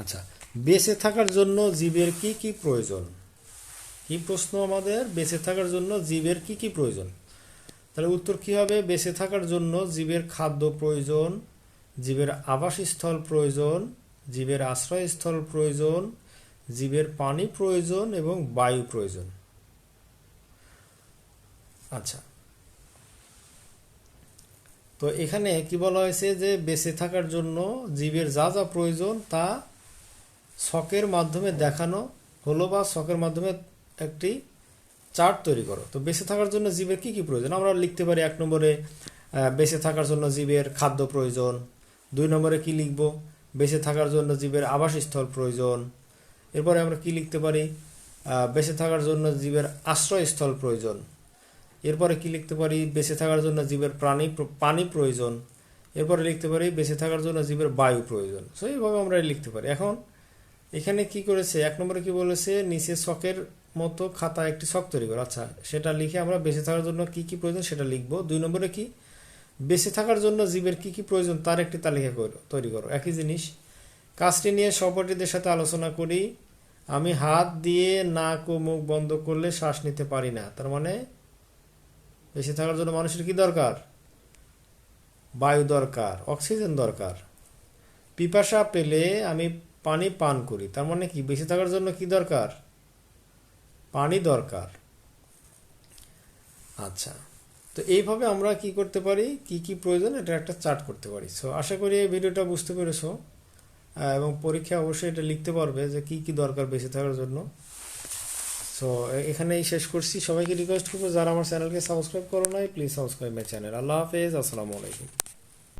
আচ্ছা বেঁচে থাকার জন্য জীবের কি কি প্রয়োজন? কি প্রশ্ন আমাদের? বেঁচে থাকার জন্য জীবের কি কি প্রয়োজন? তাহলে উত্তর কি হবে? বেঁচে থাকার জন্য জীবের খাদ্য প্রয়োজন, জীবের আবাসস্থল প্রয়োজন, জীবের আশ্রয়স্থল প্রয়োজন, জীবের পানি প্রয়োজন এবং বায়ু প্রয়োজন। আচ্ছা তো এখানে কি বলা হয়েছে যে বেঁচে থাকার জন্য জীবের যা যা প্রয়োজন তা শখের মাধ্যমে দেখানো হলো বা শখের মাধ্যমে একটি চার্ট তৈরি করো। তো বেঁচে থাকার জন্য জীবের কি কি প্রয়োজন? আমরা লিখতে পারি এক নম্বরে বেঁচে থাকার জন্য জীবের খাদ্য প্রয়োজন। দুই নম্বরে কি লিখব? বেঁচে থাকার জন্য জীবের আবাসস্থল প্রয়োজন। এরপরে আমরা কি লিখতে পারি? বেঁচে থাকার জন্য জীবের আশ্রয়স্থল প্রয়োজন। এরপরে কি লিখতে পারি? বেঁচে থাকার জন্য জীবের প্রাণী পানি প্রয়োজন। এরপরে লিখতে পারি, বেঁচে থাকার জন্য জীবের বায়ু প্রয়োজন। সো এইভাবে আমরা লিখতে পারি। এখন এখানে কি করেছে? এক নম্বরে কি বলেছে? নিচে শখের মতো খাতা একটি শখ তৈরি করো। আচ্ছা সেটা লিখে আমরা বেঁচে থাকার জন্য কি কি প্রয়োজন সেটা লিখব। দুই নম্বরে কি? বেঁচে থাকার জন্য জীবের কি কি প্রয়োজন তার একটি তালিকা তৈরি করো। একই জিনিস। কাজটি নিয়ে সহপাঠীদের সাথে আলোচনা করি। আমি হাত দিয়ে নাক ও মুখ বন্ধ করলে শ্বাস নিতে পারি না। তার মানে বেঁচে থাকার জন্য মানুষের কি দরকার? বায়ু দরকার, অক্সিজেন দরকার। পিপাসা পেলে আমি পানি পান করি। তার মানে কি? বেঁচে থাকার জন্য কি দরকার? পানি দরকার। আচ্ছা। তো এইভাবে আমরা কি করতে পারি? কি কি প্রয়োজন? এটা একটা চার্ট করতে পারি। সো আশা করি এই ভিডিওটা বুঝতে পেরেছ। এবং পরীক্ষায় অবশ্যই এটা লিখতে পারবে যে কি কি দরকার বেঁচে থাকার জন্য। সো এখানেই শেষ করছি। সবাইকে রিকোয়েস্ট করব, যারা আমার চ্যানেলকে সাবস্ক্রাইব করো নাই প্লিজ সাবস্ক্রাইব মাই চ্যানেল আল্লাহ হাফেজ। আসসালামু আলাইকুম।